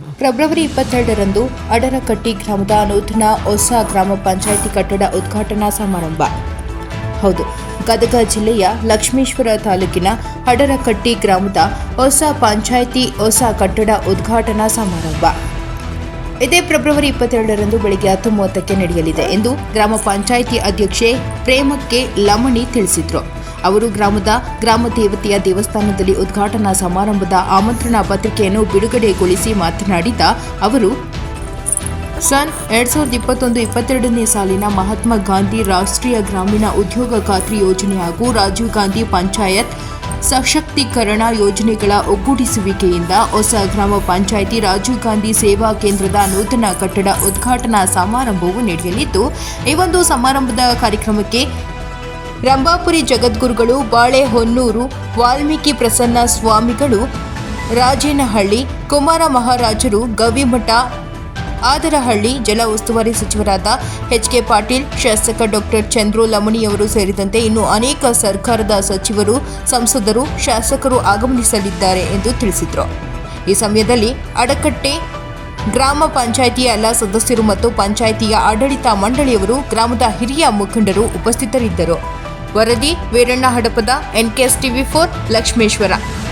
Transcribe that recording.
February ಇಪ್ಪತ್ತೆರಡರಂದು ಅಡರಕಟ್ಟಿ ಗ್ರಾಮದ ನೂತನ ಹೊಸ ಗ್ರಾಮ ಪಂಚಾಯಿತಿ ಕಟ್ಟಡ ಉದ್ಘಾಟನಾ ಸಮಾರಂಭ. ಹೌದು, ಗದಗ ಜಿಲ್ಲೆಯ ಲಕ್ಷ್ಮೇಶ್ವರ ತಾಲೂಕಿನ ಅಡರಕಟ್ಟಿ ಗ್ರಾಮದ ಹೊಸ ಪಂಚಾಯಿತಿ ಹೊಸ ಕಟ್ಟಡ ಉದ್ಘಾಟನಾ ಸಮಾರಂಭ. ಇದೇ ಫೆಬ್ರವರಿ ಇಪ್ಪತ್ತೆರಡರಂದು ಬೆಳಗ್ಗೆ ಹತ್ತು ಮೂವತ್ತಕ್ಕೆ ನಡೆಯಲಿದೆ ಎಂದು ಗ್ರಾಮ ಪಂಚಾಯಿತಿ ಅಧ್ಯಕ್ಷೆ ಪ್ರೇಮಕ್ಕೆ ಲಮಣಿ ತಿಳಿಸಿದ್ರು. ಅವರು ಗ್ರಾಮದ ಗ್ರಾಮ ದೇವತೆಯ ದೇವಸ್ಥಾನದಲ್ಲಿ ಉದ್ಘಾಟನಾ ಸಮಾರಂಭದ ಆಮಂತ್ರಣ ಪತ್ರಿಕೆಯನ್ನು ಬಿಡುಗಡೆಗೊಳಿಸಿ ಮಾತನಾಡಿದ ಅವರು, ಸನ್ ಎರಡ್ ಸಾವಿರದ ಇಪ್ಪತ್ತೊಂದು ಇಪ್ಪತ್ತೆರಡನೇ ಸಾಲಿನ ಮಹಾತ್ಮ ಗಾಂಧಿ ರಾಷ್ಟ್ರೀಯ ಗ್ರಾಮೀಣ ಉದ್ಯೋಗ ಖಾತ್ರಿ ಯೋಜನೆ ಹಾಗೂ ರಾಜೀವ್ ಗಾಂಧಿ ಪಂಚಾಯತ್ ಸಶಕ್ತೀಕರಣ ಯೋಜನೆಗಳ ಒಗ್ಗೂಡಿಸುವಿಕೆಯಿಂದ ಹೊಸ ಗ್ರಾಮ ಪಂಚಾಯಿತಿ ರಾಜೀವ್ ಗಾಂಧಿ ಸೇವಾ ಕೇಂದ್ರದ ನೂತನ ಕಟ್ಟಡ ಉದ್ಘಾಟನಾ ಸಮಾರಂಭವು ನಡೆಯಲಿದ್ದು, ಈ ಒಂದು ಸಮಾರಂಭದ ಕಾರ್ಯಕ್ರಮಕ್ಕೆ ರಂಭಾಪುರಿ ಜಗದ್ಗುರುಗಳು ಬಾಳೆಹೊನ್ನೂರು, ವಾಲ್ಮೀಕಿ ಪ್ರಸನ್ನ ಸ್ವಾಮಿಗಳು, ರಾಜೇನಹಳ್ಳಿ, ಕುಮಾರ ಮಹಾರಾಜರು, ಗವಿಮಠ, ಆದರಹಳ್ಳಿ ಜಲ ಉಸ್ತುವಾರಿ ಸಚಿವರಾದ ಎಚ್ ಕೆ ಪಾಟೀಲ್, ಶಾಸಕ ಡಾಕ್ಟರ್ ಚಂದ್ರು ಲಮಣಿಯವರು ಸೇರಿದಂತೆ ಇನ್ನು ಅನೇಕ ಸರ್ಕಾರದ ಸಚಿವರು, ಸಂಸದರು, ಶಾಸಕರು ಆಗಮನಿಸಲಿದ್ದಾರೆ ಎಂದು ತಿಳಿಸಿದರು. ಈ ಸಮಯದಲ್ಲಿ ಅಡಕಟ್ಟೆ ಗ್ರಾಮ ಪಂಚಾಯಿತಿಯ ಎಲ್ಲ ಸದಸ್ಯರು ಮತ್ತು ಪಂಚಾಯಿತಿಯ ಆಡಳಿತ ಮಂಡಳಿಯವರು, ಗ್ರಾಮದ ಹಿರಿಯ ಮುಖಂಡರು ಉಪಸ್ಥಿತರಿದ್ದರು. ವರದಿ Veeranna Hadapada NKS TV for Lakshmeshwar.